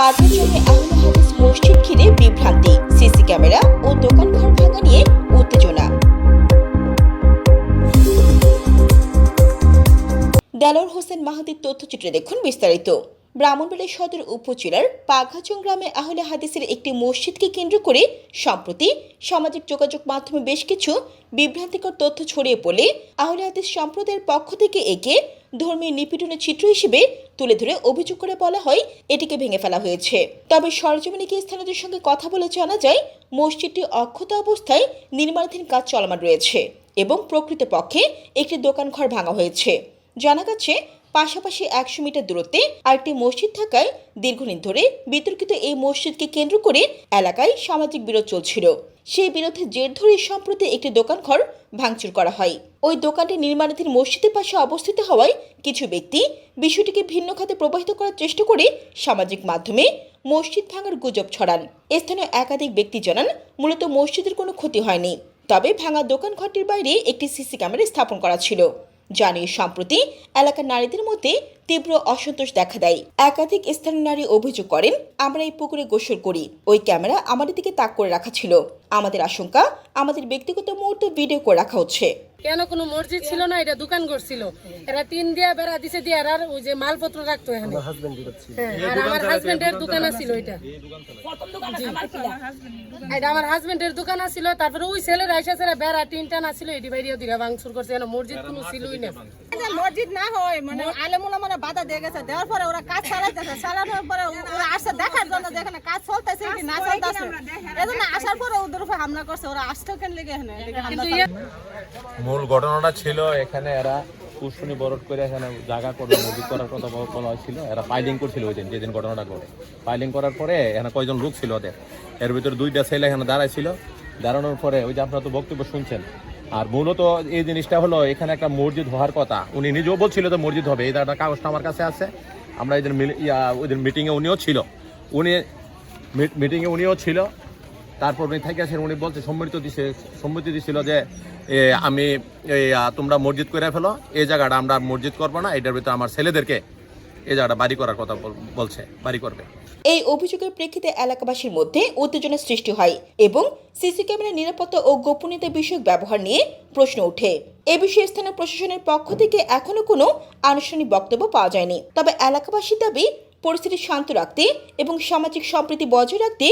পাগলজনে আহলে হাদিস মসজিদ ঘিরে বিভ্রান্তি, সিসি ক্যামেরা ও দোকানঘর ভাঙা নিয়ে উত্তেজনা। দেলোর হোসেন মাহাতির তথ্যচিত্রে দেখুন বিস্তারিত। ব্রাহ্মণবাড়িয়া সদর উপজেলার পাঘাচং গ্রামে আহলে হাদিসের একটি মসজিদকে কেন্দ্র করে সম্প্রতি সামাজিক যোগাযোগ মাধ্যমে বেশ কিছু বিভ্রান্তিকর তথ্য ছড়িয়ে পড়লে আহলে হাদিস সম্প্রদায়ের পক্ষ থেকে একে ধর্মীয় নিপীড়নের চিত্র হিসেবে তুলে ধরে অভিযোগ করে বলা হয়, এটিকে ভেঙে ফেলা হয়েছে। তবে সরজমিনে গিয়ে স্থানীয়দের সঙ্গে কথা বলে জানা যায়, মসজিদটি অক্ষত অবস্থায় নির্মাণাধীন কাজ চলমান রয়েছে এবং প্রকৃতপক্ষে একটি দোকান ঘর ভাঙা হয়েছে। জানা গেছে পাশাপাশি একশো মিটার দূরত্বে আরেকটি মসজিদ থাকায় দীর্ঘদিন ধরে বিতর্কিত এই মসজিদকে কেন্দ্র করে এলাকায় সামাজিক বিরোধ চলছিল। সেই বিরোধের জের ধরে সম্প্রতি একটি দোকানঘর ভাঙচুর করা হয়। ওই দোকানটি নির্মাণাধীন মসজিদের পাশে অবস্থিত হওয়ায় কিছু ব্যক্তি বিষয়টিকে ভিন্ন খাতে প্রবাহিত করার চেষ্টা করে সামাজিক মাধ্যমে মসজিদ ভাঙার গুজব ছড়ান। স্থানীয় একাধিক ব্যক্তি জানান, মূলত মসজিদের কোনো ক্ষতি হয়নি। তবে ভাঙা দোকান ঘরটির বাইরে একটি সিসি ক্যামেরা স্থাপন করা ছিল। জানিয়ে সম্প্রতি এলাকার নারীদের মধ্যে তীব্র অসন্তোষ দেখা দেয়। একাধিক স্থানীয় নারী অভিযোগ করেন, আমরা এই পুকুরে গোসল করি। ওই ক্যামেরা আমাদের দিকে তাক করে রাখা ছিল। আমাদের আশঙ্কা, আমাদের ব্যক্তিগত মুহূর্ত ভিডিও করে রাখা হচ্ছে। কেন কোনো মসজিদ ছিল না? এটা দোকান করছিল। এরা তিন দিয়া বেড়া দিছে দিয়ে আর ওই যে মালপত্র রাখতো এখানে। হ্যাঁ, আর আমার হাজবেন্ডের দোকান আছিল এটা। এটা আমার হাজবেন্ডের দোকান আছিল তারপরে ওই ছেলের আইসা ছেলে বেড়া তিনটা টান আছিল এটি বাইরে দিরা ভাঙচুর করছে। মসজিদ কোনো ছিলই না। যে মসজিদ না হয় মানে আলেমুলা মানে বাধা দিয়ে গেছে। দেওয়ার পরে ওরা কাজ চালাইতেছে। চালানোর পরে ওরা আসছে দেখার জন্য যেখানে কাজ চলতেছে কি না চলতেছে। এজন্য আসার পরে ওদের উপর হামলা করছে। ওরা আসতো কেন লেগে এখানে? এদিকে হামলা কিন্তু করে। ইয়ে- মূল ঘটনাটা ছিল এখানে এরা কুশনি বরট করে এখানে জায়গা করবে মজুদ করার কথা বলা হয়েছিল। এরা পাইলিং করছিল ওই দিন যেদিন ঘটনাটা করে পাইলিং করার পরে এখানে কয়জন লোক ছিল ওদের? এর ভিতরে দুইটা ছেলে এখানে দাঁড়াইছিল দাঁড়ানোর পরে ওই যে আপনারা তো বক্তব্য শুনছেন আর মূলত এই জিনিসটা হলো, এখানে একটা মসজিদ হওয়ার কথা। উনি নিজেও বলছিল তো মসজিদ হবে এই একটা কাগজটা আমার কাছে আছে। আমরা এদের ওই দিন মিটিংয়ে উনিও ছিল। উনি মিটিংয়ে উনিও ছিল। তারপর উনি থেকে আসেন, উনি বলছে, সম্মতি দিছে, সম্মতি দিছিল যে আমি তোমরা মসজিদ করে ফেলো। এই জায়গাটা আমরা মসজিদ করব না, এটার ভিতরে আমার ছেলেদেরকে এই জায়গাটা বাড়ি করার কথা বলছে বাড়ি করবে। এই অভিযোগের প্রেক্ষিতে এলাকাবাসীর মধ্যে উত্তেজনা সৃষ্টি হয় এবং সিসি ক্যামেরার নিরাপত্তা ও গোপনীয়তা বিষয়ক ব্যবহার নিয়ে প্রশ্ন ওঠে। এ বিষয়ে স্থানীয় প্রশাসনের পক্ষ থেকে এখনও কোনো আনুষ্ঠানিক বক্তব্য পাওয়া যায়নি। তবে এলাকাবাসীর দাবি পরিস্থিতি শান্ত রাখতে এবং সামাজিক সম্প্রীতি বজায় রাখতে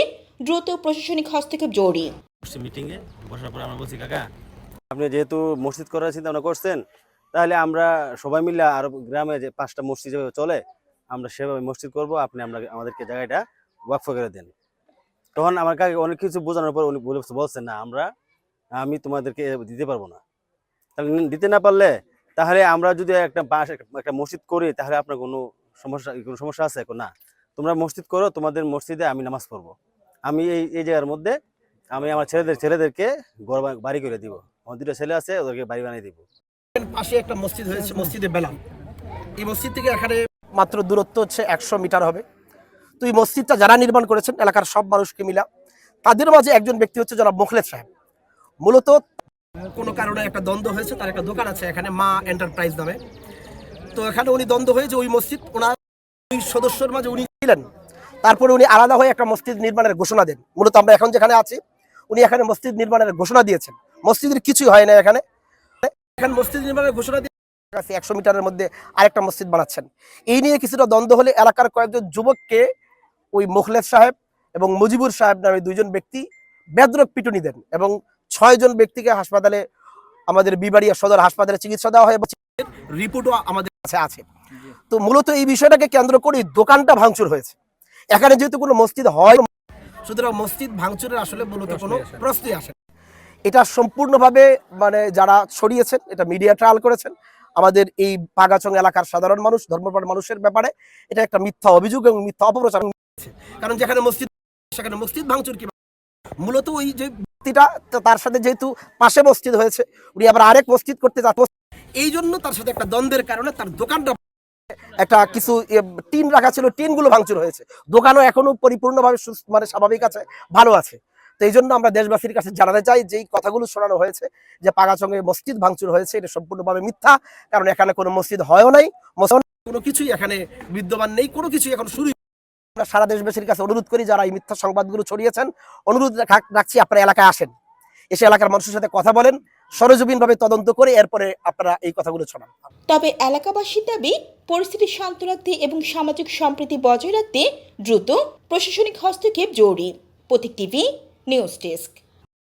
দ্রুত প্রশাসনিক হস্তক্ষেপ জরুরি। মিটিংয়ে বসার পরে আমরা বলছি কাকা আপনি যেহেতু মসজিদ করার চিন্তা ভাবনা করছেন তাহলে আমরা সবাই মিলে আর গ্রামে যে পাঁচটা মসজিদ যেভাবে চলে, আমরা সেভাবে মসজিদ করব। আপনি আমরা আমাদেরকে জায়গাটা ওয়াকফ করে দেন। তখন আমার কাছে অনেক কিছু বোঝানোর পর উনি বলে বলছেন না, আমরা, আমি তোমাদেরকে দিতে পারব না। তাহলে দিতে না পারলে তাহলে আমরা যদি একটা বাস একটা মসজিদ করি, তাহলে আপনার কোনো সমস্যা কোনো সমস্যা আছে? এখন না। তোমরা মসজিদ করো, তোমাদের মসজিদে আমি নামাজ পড়ব। আমি এই এই জায়গার মধ্যে আমি আমার ছেলেদের, ছেলেদেরকে ঘর বাড়ি করে দিব। আমার দুটো ছেলে আছে, ওদেরকে বাড়ি বানিয়ে দিব। পাশে একটা মসজিদ হয়েছে মসজিদে বেলাল। এই মসজিদ থেকে এখানে মাত্র দূরত্ব হচ্ছে একশো মিটার হবে। তো এই মসজিদটা যারা নির্মাণ করেছেন এলাকার সব মানুষকে মিলা তাদের মাঝে একজন ব্যক্তি হচ্ছে যারা মুখলেদ সাহেব। মূলত কোনো কারণে একটা দ্বন্দ্ব হয়েছে তার একটা দোকান আছে এখানে মা এন্টারপ্রাইজ নামে। তো এখানে উনি দ্বন্দ্ব হয়েছে ওই মসজিদ ওনার ওই সদস্যর মাঝে উনি ছিলেন। তারপরে উনি আলাদা হয়ে একটা মসজিদ নির্মাণের ঘোষণা দেন। মূলত আমরা এখন যেখানে আছি উনি এখানে মসজিদ নির্মাণের ঘোষণা দিয়েছেন। মসজিদের কিছুই হয় না এখানে। এখানে মসজিদ নির্মাণের ঘোষণা দিয়ে কাছে একশো মিটারের মধ্যে আরেকটা মসজিদ বানাচ্ছেন। এই নিয়ে কিছুটা দ্বন্দ্ব হলে এলাকার কয়েকজন যুবককে ওই মুখলেদ সাহেব এবং মুজিবুর সাহেব নামে দুইজন ব্যক্তি বেদরক পিটুনি দেন এবং ছয়জন ব্যক্তিকে হাসপাতালে আমাদের বিবাড়িয়া সদর হাসপাতালে চিকিৎসা দেওয়া হয় রিপোর্টও আমাদের কাছে আছে। তো মূলত এই বিষয়টাকে কেন্দ্র করে দোকানটা ভাঙচুর হয়েছে। এখানে যেহেতু কোনো মসজিদ হয় সুতরাং মসজিদ ভাঙচুরের আসলে মূলত কোনো প্রশ্নই আসে। এটা সম্পূর্ণভাবে মানে যারা ছড়িয়েছেন, এটা মিডিয়া ট্রায়াল করেছেন, আমাদের এই পাগাচং এলাকার সাধারণ মানুষ, ধর্মপ্রাণ মানুষের ব্যাপারে এটা একটা মিথ্যা অভিযোগ এবং মিথ্যা অপপ্রচার। কারণ যেখানে মসজিদ, সেখানে মসজিদ ভাঙচুর কি মূলত ওই যে ব্যক্তিটা তার সাথে যেহেতু পাশে মসজিদ হয়েছে, উনি আবার আরেক মসজিদ করতে যাচ্ছে। এই জন্য তার সাথে একটা দ্বন্দ্বের কারণে তার দোকানটা একটা কিছু টিন রাখা ছিল টিনগুলো ভাঙচুর হয়েছে। দোকানও এখনও পরিপূর্ণভাবে মানে স্বাভাবিক আছে, ভালো আছে। তো এই জন্য আমরা দেশবাসীর কাছে জানাতে চাই যেই কথাগুলো শোনানো হয়েছে, যে পাগাচঙ্গে মসজিদ ভাঙচুর হয়েছে, এটা সম্পূর্ণভাবে মিথ্যা। কারণ এখানে কোনো মসজিদ হয়ও নাই কোনো কিছুই এখানে বিদ্যমান নেই, কোনো কিছুই এখন শুরু আমরা সারা দেশবাসীর কাছে অনুরোধ করি যারা এই মিথ্যা সংবাদগুলো ছড়িয়েছেন, অনুরোধ রাখছি আপনারা এলাকায় আসেন। এসে এলাকার মানুষের সাথে কথা বলেন, সরজমিনভাবে তদন্ত করে এরপরে আপনারা এই কথাগুলো ছড়ান তবে এলাকাবাসীর দাবি, পরিস্থিতি শান্ত রাখতে এবং সামাজিক সম্প্রীতি বজায় রাখতে দ্রুত প্রশাসনিক হস্তক্ষেপ জরুরি। Pratik TV news desk.